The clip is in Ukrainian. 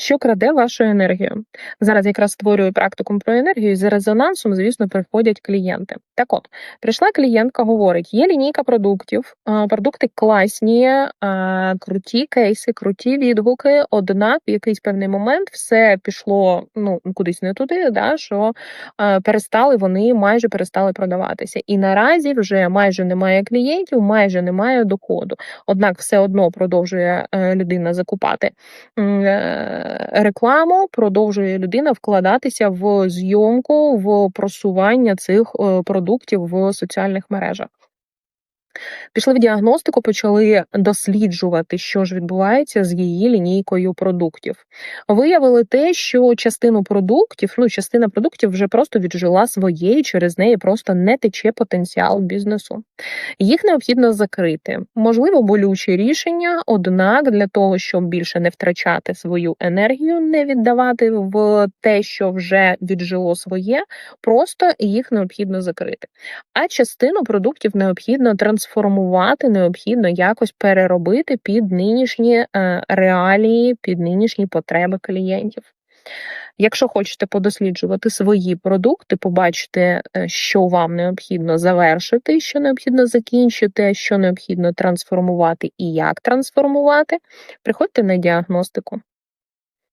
Що краде вашу енергію? Зараз якраз створюю практикум про енергію, і за резонансом, звісно, приходять клієнти. Так от, прийшла клієнтка, говорить: є лінійка продуктів, продукти класні, круті кейси, круті відгуки. Однак в якийсь певний момент все пішло ну кудись не туди, да, що перестали вони майже перестали продаватися. І наразі вже майже немає клієнтів, майже немає доходу. Однак все одно продовжує е, людина закупати е, рекламу, продовжує людина вкладатися в зйомку, в просування цих е, продуктів в соціальних мережах. Пішли в діагностику, почали досліджувати, що ж відбувається з її лінійкою продуктів. Виявили те, що частину продуктів, ну частина продуктів вже просто віджила своє, і через неї просто не тече потенціал бізнесу. Їх необхідно закрити. Можливо, болюче рішення, однак для того, щоб більше не втрачати свою енергію, не віддавати в те, що вже віджило своє, просто їх необхідно закрити. А частину продуктів необхідно трансформувати, необхідно якось переробити під нинішні е, реалії, під нинішні потреби клієнтів. Якщо хочете подосліджувати свої продукти, побачити, е, що вам необхідно завершити, що необхідно закінчити, що необхідно трансформувати і як трансформувати, приходьте на діагностику.